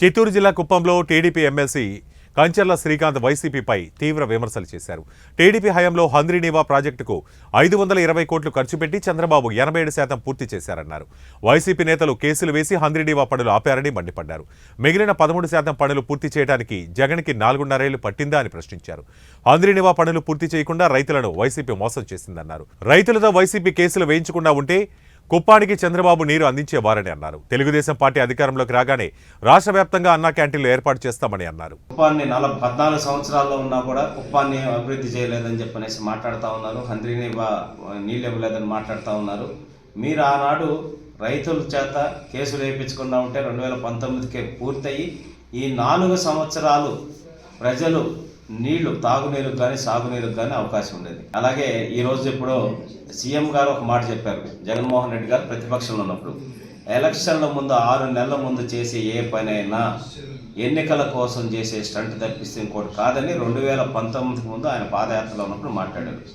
చిత్తూరు జిల్లా కుప్పంలో TDP MLC Kancharla Srikanth వైసీపీపై తీవ్ర విమర్శలు చేశారు. టీడీపీ హయాంలో హంద్రీనీవా ప్రాజెక్టుకు ఐదు వందల ఇరవై కోట్లు ఖర్చు పెట్టి చంద్రబాబు ఎనభై ఏడు శాతం పూర్తి చేశారన్నారు. వైసీపీ నేతలు కేసులు వేసి హంద్రీనీవా పనులు ఆపారని మండిపడ్డారు. మిగిలిన పదమూడు శాతం పనులు పూర్తి చేయడానికి జగన్కి నాలుగున్నరేళ్ళు పట్టిందా అని ప్రశ్నించారు. హంద్రీనీవా పనులు పూర్తి చేయకుండా రైతులను వైసీపీ మోసం చేసిందన్నారు. రైతులతో వైసీపీ కేసులు వేయించకుండా ఉంటే కుప్పానికి చంద్రబాబు నీరు అందించేవారని అన్నారు. తెలుగుదేశం పార్టీ అధికారంలోకి రాగానే రాష్ట్ర వ్యాప్తంగా అన్నా క్యాంటీన్లు ఏర్పాటు చేస్తామని అన్నారు. కుప్పాన్ని నలభై పద్నాలుగు సంవత్సరాల్లో ఉన్నా కూడా కుప్పాన్ని అభివృద్ధి చేయలేదని చెప్పనేసి మాట్లాడుతూ ఉన్నారు. హంద్రీని నీళ్ళు ఇవ్వలేదని మాట్లాడుతూ ఉన్నారు. మీరు ఆనాడు రైతుల చేత కేసులు వేయించకుండా ఉంటే రెండు వేల పంతొమ్మిదికే పూర్తయి ఈ నాలుగు సంవత్సరాలు ప్రజలు నీళ్ళు తాగునీరు కానీ సాగునీరు కానీ అవకాశం ఉండేది. అలాగే ఈరోజు ఇప్పుడు సీఎం గారు ఒక మాట చెప్పారు. జగన్మోహన్ రెడ్డి గారు ప్రతిపక్షంలో ఉన్నప్పుడు. ఎలక్షన్ల ముందు ఆరు నెలల ముందు చేసే ఏ పనైనా ఎన్నికల కోసం చేసే స్టంట్ తప్పిస్తే ఇంకోటి కాదని రెండు వేల పంతొమ్మిదికి ముందు ఆయన పాదయాత్రలో ఉన్నప్పుడు మాట్లాడారు.